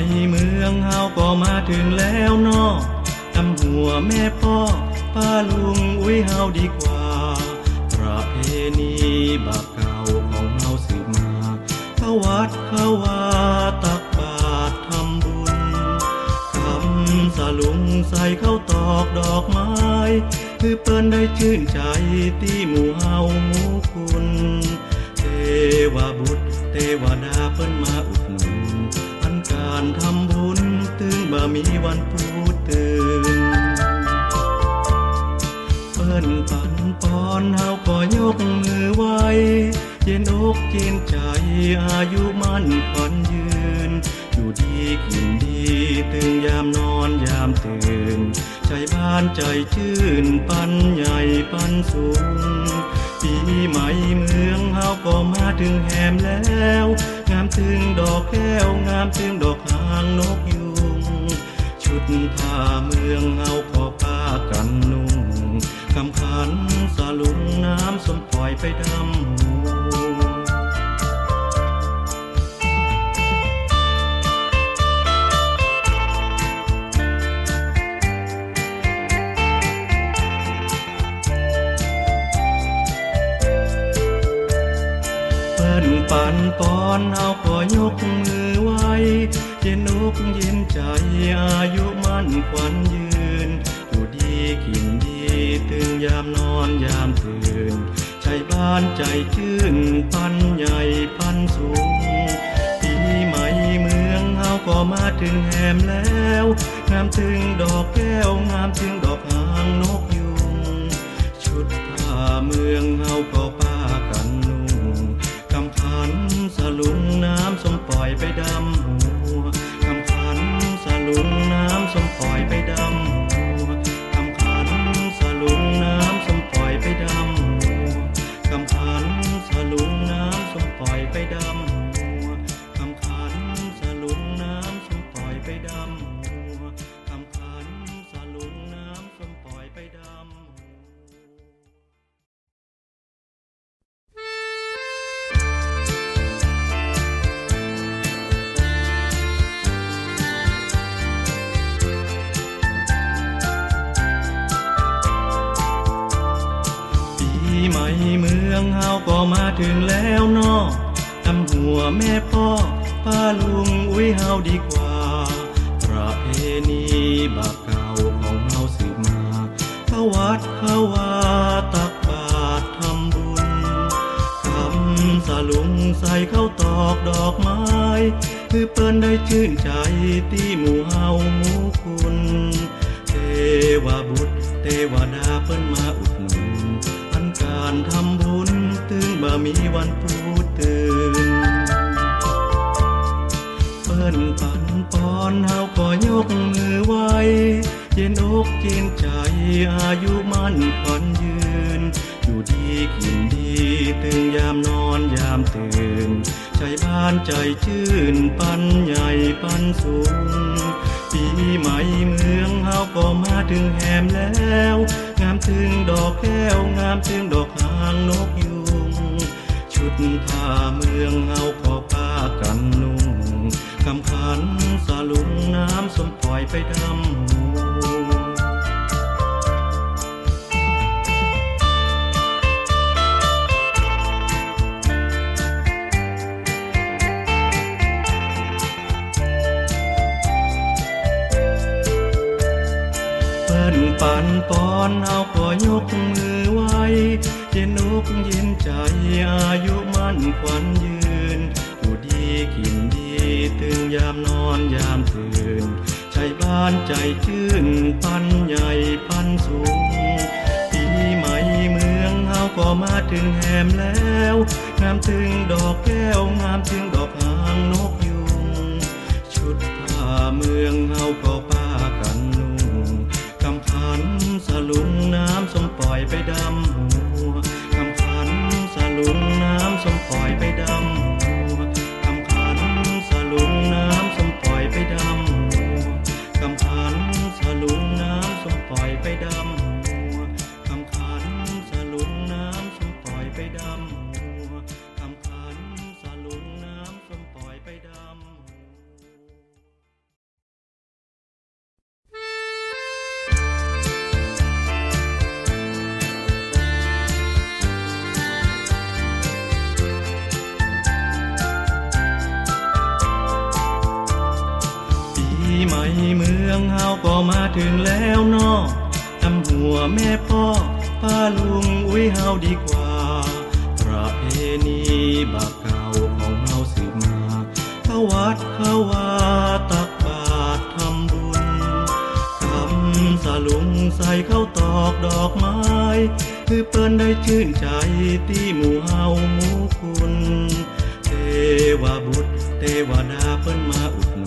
ใหม่เมืองเฮาก็มาถึงแล้วนอตำหัวแม่พ่อป้าลุงอุ้ยเฮาดีกว่า ประเพณีบาปเก่าของเฮาสืบมาเข้าวัดเข้าวาตักบาตรทำบุญคำสลุงใส่เข้าตอกดอกไม้ คือเปิ้นได้ชื่นใจที่หมู่เฮาหมู่คุณ เทวบุตรเทวดาเปิ้นมาอุด หนุนอันการทำบุญตึงบ่มีวันพูดตื่นเปิ้นปันปอนเฮาก็ยกมือไหวเย็นอกเย็นใจอายุมั่นขวัญยืน ดีกินดีตื่นยามนอนยามตื่น ใจบ้านใจชื่นปันใหญ่ปันสูง ปีใหม่เมืองเฮาก็มาถึงแหมแล้ว งามถึงดอกแก้วงามถึงดอกหางนกยุงชุดผ้าเมืองเฮาขอผ้ากันนุ่งคำขัน ปอนเอาก็ยกมือไหวเย็นอกเย็นใจอายุมั่นขวัญยืนอยู่ดีกินดีตื่นยามนอนยามตื่นใจบ้านใจชื่นปันใหญ่ปันสูงปีใหม่เมืองเฮาก็มาถึงแหมแล้วงามถึงดอกแก้วงามถึงดอก องเฮาก็มาถึงแล้วเนอตำหัวแม่พ่อป้าลุงอุ้ยเฮาดีกว่า ประเพณีบาปเก่าของเฮาสืบมาเข้าวัดเข้าวาตักบาตรทำบุญคำสลุงใส่เข้าตอกดอกไม้ คือเปิ้นได้ชื่นใจที่หมู่เฮาหมู่คุณเทวบุตรเทวดาเปิ้นมาอุดหนุนอันการทำ บุญตึงบ่มีวันพูดตื่น เปิ้นปันปอนเฮาก็ยกมือไหวเย็นอกเย็นใจอายุมั่นขวัญยืน อยู่ดีกินดีตื่นยามนอนยามตื่น ใจบ้านใจชื่นปันใหญ่ปันสูงปีใหม่เมืองเฮาก็มาถึงแหมแล้ว งามถึงดอกแก้วงามถึงดอกหางนกยุ งชุดผ้าเมืองเฮาขอผ้ากันนุ่งคำขันสาลุงน้ำสมปล่อยไปดำหูปนปนปอนเอาก็ยกมือ เย็นอกเย็นใจอายุมั่นขวัญยืนอยู่ดีกินดีตื่นยามนอนยามตื่นใจบ้านใจชื่นปันใหญ่ปันสูงปีใหม่เมืองเฮาก็มาถึงแหมแล้ว งามถึงดอกแก้วงามถึงดอก ใหม่เมืองเฮาก็มาถึงแล้วนอกทำหัวแม่พ่อป้าลุงอุ้ยเฮาดีกว่า ประเพณีบาปเก่าของเฮาสืบมาเข้าวัดเข้าวาตักบาตรทำบุญคำสลุงใส่เข้าตอกดอกไม้ คือเปิ้นได้ชื่นใจที่หมู่เฮาหมู่คุณ เทวบุตรเทวดาเปิ้นมาอุ